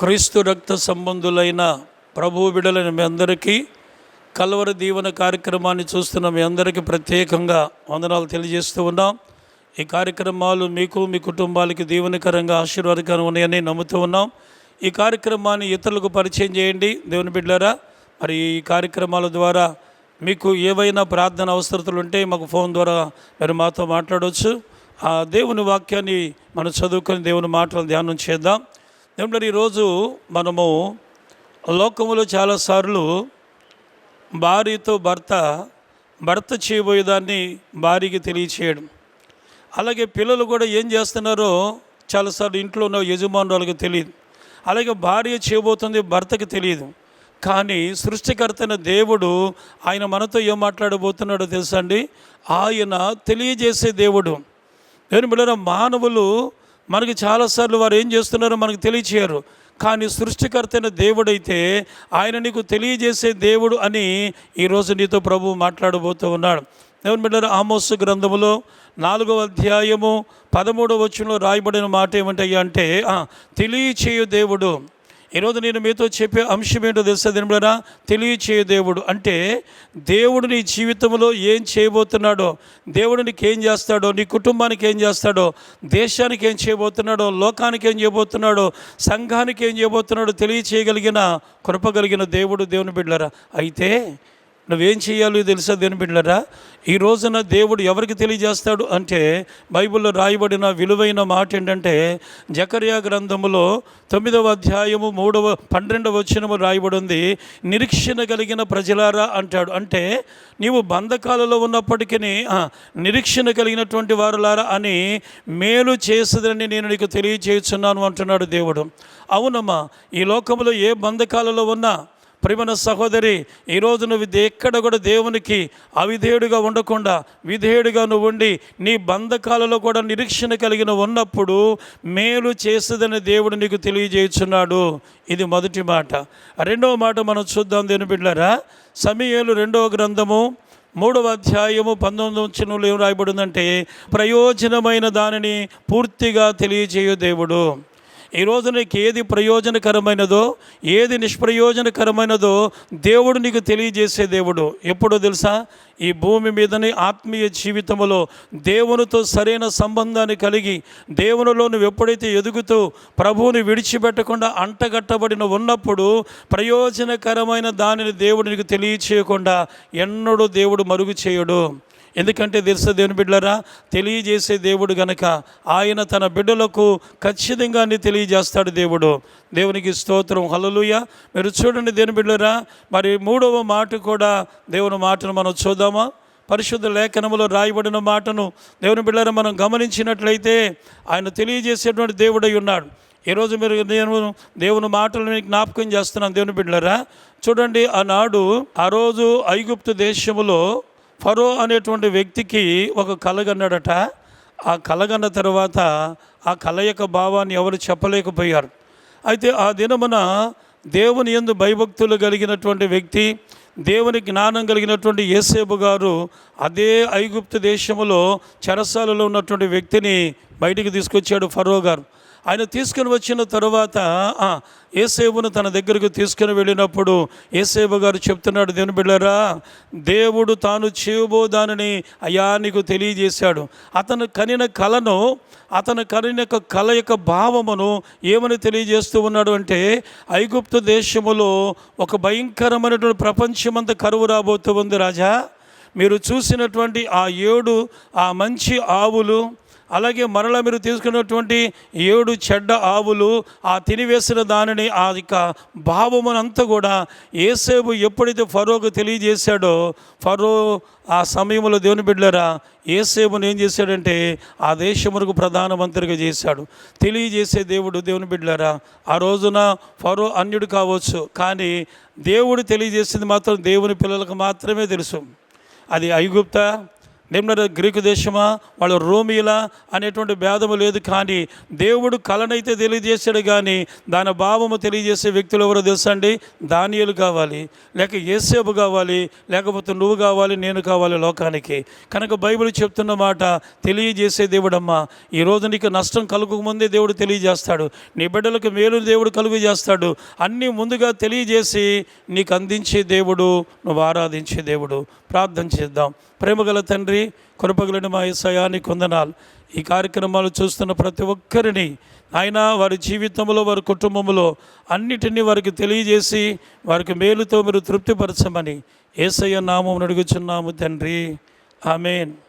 క్రీస్తు రక్త సంబంధులైన ప్రభు బిడలైన మీ అందరికీ కలవర దీవెన కార్యక్రమాన్ని చూస్తున్న మీ అందరికీ ప్రత్యేకంగా వందనాలు తెలియజేస్తూ ఉన్నాం. ఈ కార్యక్రమాలు మీకు మీ కుటుంబాలకి దీవెనకరంగా ఆశీర్వాదకరంగా ఉన్నాయని నమ్ముతూ ఉన్నాం. ఈ కార్యక్రమాన్ని ఇతరులకు పరిచయం చేయండి. దేవుని బిడ్డలారా మరి ఈ కార్యక్రమాల ద్వారా మీకు ఏవైనా ప్రార్థన అవసరతలు ఉంటే మాకు ఫోన్ ద్వారా మీరు మాతో మాట్లాడవచ్చు ఆ దేవుని వాక్యాన్ని మనం చదువుకొని దేవుని మాటలు ధ్యానం చేద్దాం. దేవుడు ఈరోజు మనము లోకములో చాలాసార్లు భార్యతో భర్త భర్త చేయబోయేదాన్ని భార్యకి తెలియచేయడం. అలాగే పిల్లలు కూడా ఏం చేస్తున్నారో చాలాసార్లు ఇంట్లో ఉన్న యజమానురాలకు తెలియదు. అలాగే భార్య చేయబోతుంది భర్తకి తెలియదు. కానీ సృష్టికర్తైన దేవుడు ఆయన మనతో ఏం మాట్లాడబోతున్నాడో తెలుసండి ఆయన తెలియజేసే దేవుడు. నేను బిడ్డల మానవులు మనకి చాలాసార్లు వారు ఏం చేస్తున్నారో మనకు తెలియచేయరు. కానీ సృష్టికర్తైన దేవుడైతే ఆయన నీకు తెలియజేసే దేవుడు అని ఈరోజు నీతో ప్రభు మాట్లాడబోతూ ఉన్నాడు. దేవుని బిడ్డల గ్రంథములో నాలుగవ అధ్యాయము పదమూడవ వచ్చంలో రాయబడిన మాట ఏమంటాయి అంటే తెలియచేయు దేవుడు. ఈరోజు నేను మీతో చెప్పే అంశం ఏంటో తెలుసా దేనిబడా తెలియచేయ దేవుడు. అంటే దేవుడు నీ జీవితంలో ఏం చేయబోతున్నాడో దేవుడు నీకు ఏం చేస్తాడో నీ కుటుంబానికి ఏం చేస్తాడో దేశానికి ఏం చేయబోతున్నాడో లోకానికి ఏం చేయబోతున్నాడో సంఘానికి ఏం చేయబోతున్నాడో తెలియచేయగలిగిన కృపగలిగిన దేవుడు దేవుని బిడ్డరా అయితే నువ్వేం చేయాలో తెలుసా దేని బిడ్డరా ఈ రోజున దేవుడు ఎవరికి తెలియజేస్తాడు అంటే బైబిల్లో రాయబడిన విలువైన మాట ఏంటంటే జకర్యా గ్రంథములో తొమ్మిదవ అధ్యాయము మూడవ పన్నెండవ వచ్చినము రాయబడి ఉంది నిరీక్షణ కలిగిన ప్రజలారా అంటాడు. అంటే నీవు బంధకాలలో ఉన్నప్పటికీ నిరీక్షణ కలిగినటువంటి వారులారా అని మేలు చేసేదని నేను నీకు తెలియచేస్తున్నాను అంటున్నాడు దేవుడు. అవునమ్మా ఈ లోకంలో ఏ బంధకాలలో ఉన్నా ప్రియమైన సహోదరి ఈరోజు నువ్వు ఎక్కడ కూడా దేవునికి అవిధేయుడిగా ఉండకుండా విధేయుడిగా నువ్వు ఉండి నీ బంధకాలలో కూడా నిరీక్షణ కలిగిన ఉన్నప్పుడు మేలు చేస్తుందని దేవుడు నీకు తెలియజేయుచున్నాడు. ఇది మొదటి మాట. రెండవ మాట మనం చూద్దాం దేని బిడ్డరా సమీయేలు రెండవ గ్రంథము మూడవ అధ్యాయము పంతొమ్మిది వచ్చినలో ఏం రాయబడిందంటే ప్రయోజనమైన దానిని పూర్తిగా తెలియజేయు దేవుడు. ఈ రోజు నీకు ఏది ప్రయోజనకరమైనదో ఏది నిష్ప్రయోజనకరమైనదో దేవుడు నీకు తెలియజేసే దేవుడు. ఎప్పుడో తెలుసా? ఈ భూమి మీదని ఆత్మీయ జీవితంలో దేవునితో సరైన సంబంధాన్ని కలిగి దేవునిలో నువ్వు ఎప్పుడైతే ఎదుగుతూ ప్రభువుని విడిచిపెట్టకుండా అంటగట్టబడిన ఉన్నప్పుడు ప్రయోజనకరమైన దానిని దేవుడు నీకు తెలియచేయకుండా ఎన్నడూ దేవుడు మరుగు చేయడు. ఎందుకంటే తెలుసు దేవుని బిడ్డలరా? తెలియజేసే దేవుడు గనక ఆయన తన బిడ్డలకు ఖచ్చితంగా తెలియజేస్తాడు దేవుడు. దేవునికి స్తోత్రం. హలలుయ మీరు చూడండి దేవుని బిడ్డలరా మరి మూడవ మాట కూడా దేవుని మాటను మనం చూద్దామా? పరిశుద్ధ లేఖనములో రాయబడిన మాటను దేవుని బిడ్డలను మనం గమనించినట్లయితే ఆయన తెలియజేసేటువంటి దేవుడై ఉన్నాడు. ఈరోజు మీరు నేను దేవుని మాటలు మీకు జ్ఞాపకం చేస్తున్నాను దేవుని బిడ్డలరా. చూడండి ఆనాడు ఆ రోజు ఐగుప్తు దేశములో ఫరో అనేటువంటి వ్యక్తికి ఒక కలగన్నాడట. ఆ కలగన్న తర్వాత ఆ కల యొక్క భావాన్ని ఎవరు చెప్పలేకపోయారు. అయితే ఆ దినమున దేవుని యందు భయభక్తులు కలిగినటువంటి వ్యక్తి దేవుని జ్ఞానం కలిగినటువంటి యేసేపు గారు అదే ఐగుప్తు దేశములో చెరసాలలో ఉన్నటువంటి వ్యక్తిని బయటికి తీసుకొచ్చాడు ఫరో గారు. ఆయన తీసుకుని వచ్చిన తరువాత ఏసేవును తన దగ్గరకు తీసుకుని వెళ్ళినప్పుడు ఏసేవు గారు చెప్తున్నాడు దేవుని బిళ్ళరా దేవుడు తాను చేయబోదానని అయా నీకు తెలియజేశాడు. అతను కనిన కలను అతను కనిన యొక్క కళ యొక్క భావమును ఏమని తెలియజేస్తూ ఉన్నాడు అంటే ఐగుప్తు దేశములో ఒక భయంకరమైనటువంటి ప్రపంచమంతా కరువు రాబోతూ ఉంది రాజా. మీరు చూసినటువంటి ఆ ఏడు ఆ మంచి ఆవులు అలాగే మరలా మీరు తీసుకున్నటువంటి ఏడు చెడ్డ ఆవులు ఆ తినివేసిన దానిని ఆ యొక్క భావమునంతా కూడా ఏసేపు ఎప్పుడైతే ఫరోకు తెలియజేశాడో ఫరో ఆ సమయంలో దేవుని బిడ్డలరా ఏసేపును ఏం చేశాడంటే ఆ దేశమునకు ప్రధానమంత్రిగా చేశాడు. తెలియజేసే దేవుడు దేవుని బిడ్డలరా ఆ రోజున ఫరో అన్యుడు కావచ్చు కానీ దేవుడు తెలియజేసింది మాత్రం దేవుని పిల్లలకు మాత్రమే తెలుసు. అది ఐగుప్త నిమ్న గ్రీకు దేశమా? వాళ్ళు రోమిలా? అనేటువంటి భేదము లేదు కానీ దేవుడు కలనైతే తెలియజేశాడు కానీ దాని భావము తెలియజేసే వ్యక్తులు ఎవరో తెలుసా అండి? దానియలు కావాలి లేక ఏసేపు కావాలి లేకపోతే నువ్వు కావాలి నేను కావాలి లోకానికి. కనుక బైబిల్ చెప్తున్న మాట తెలియజేసే దేవుడమ్మా. ఈ రోజు నీకు నష్టం కలుగకముందే దేవుడు తెలియజేస్తాడు. నీ బిడ్డలకు మేలు దేవుడు కలుగు చేస్తాడు. అన్నీ ముందుగా తెలియజేసి నీకు అందించే దేవుడు నువ్వు ఆరాధించే దేవుడు. ప్రార్థన చేద్దాం. ప్రేమగల తండ్రి కృపగలని మా ఏసయానికి కొందనాలు. ఈ కార్యక్రమాలు చూస్తున్న ప్రతి ఒక్కరిని ఆయన వారి జీవితంలో వారి కుటుంబంలో అన్నిటినీ వారికి తెలియజేసి వారికి మేలుతో మీరు తృప్తిపరచమని ఏసయ్య నామం అడుగుచున్నాము తండ్రి. ఆమెన్.